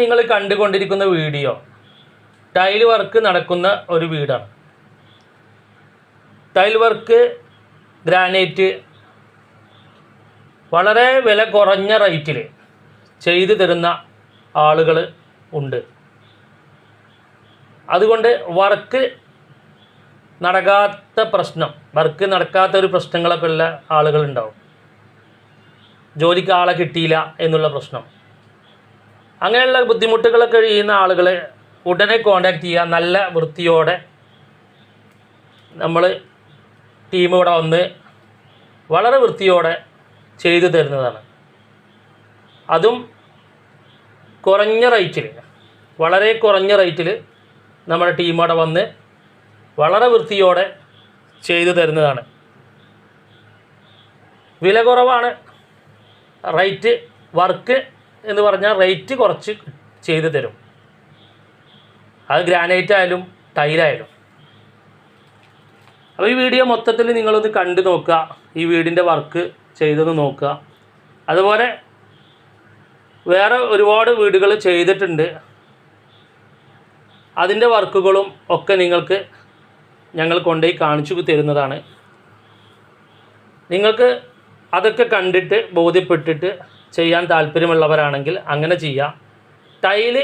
നിങ്ങൾ കണ്ടുകൊണ്ടിരിക്കുന്ന video. Tile work നടക്കുന്ന ഒരു വീടാണ്. ടൈൽ വർക്ക് ഗ്രാനൈറ്റ് വളരെ വില കുറഞ്ഞ റേറ്റിൽ ചെയ്തു തരുന്ന ആളുകൾ ഉണ്ട്. അതുകൊണ്ട് വർക്ക് നടക്കാത്ത പ്രശ്നം വർക്ക് നടക്കാത്ത ഒരു പ്രശ്നങ്ങളൊക്കെ ഉള്ള ആളുകളുണ്ടാവും. ജോലിക്ക് ആളെ കിട്ടിയില്ല എന്നുള്ള പ്രശ്നം. അങ്ങനെയുള്ള ബുദ്ധിമുട്ടുകളൊക്കെ കഴിയുന്ന ആളുകളെ ഉടനെ കോണ്ടാക്ട് ചെയ്യുക നല്ല വൃത്തിയോടെ നമ്മൾ ടീം ഇവിടെ വന്ന് വളരെ വൃത്തിയോടെ ചെയ്തു തരുന്നതാണ്. അതും കുറഞ്ഞ റേറ്റിൽ വളരെ കുറഞ്ഞ റേറ്റിൽ നമ്മുടെ ടീം അവിടെ വന്ന് വളരെ വൃത്തിയോടെ ചെയ്തു തരുന്നതാണ്. വില കുറവാണ്. റേറ്റ് വർക്ക് എന്ന് പറഞ്ഞാൽ റേറ്റ് കുറച്ച് ചെയ്തു തരും. അത് ഗ്രാനൈറ്റ് ആയാലും ടൈലായാലും അപ്പോൾ ഈ വീഡിയോ മൊത്തത്തിൽ നിങ്ങളൊന്ന് കണ്ടു നോക്കുക. ഈ വീടിന്റെ വർക്ക് ചെയ്തൊന്ന് നോക്കുക. അതുപോലെ വേറെ ഒരുപാട് വീടുകൾ ചെയ്തിട്ടുണ്ട്. അതിന്റെ വർക്കുകളും ഒക്കെ നിങ്ങൾക്ക് ഞങ്ങൾ കൊണ്ടുപോയി കാണിച്ചു തരുന്നതാണ്. നിങ്ങൾക്ക് അതൊക്കെ കണ്ടിട്ട് ബോധ്യപ്പെട്ടിട്ട് ചെയ്യാൻ താല്പര്യമുള്ളവരാണെങ്കിൽ അങ്ങനെ ചെയ്യാം ടൈൽ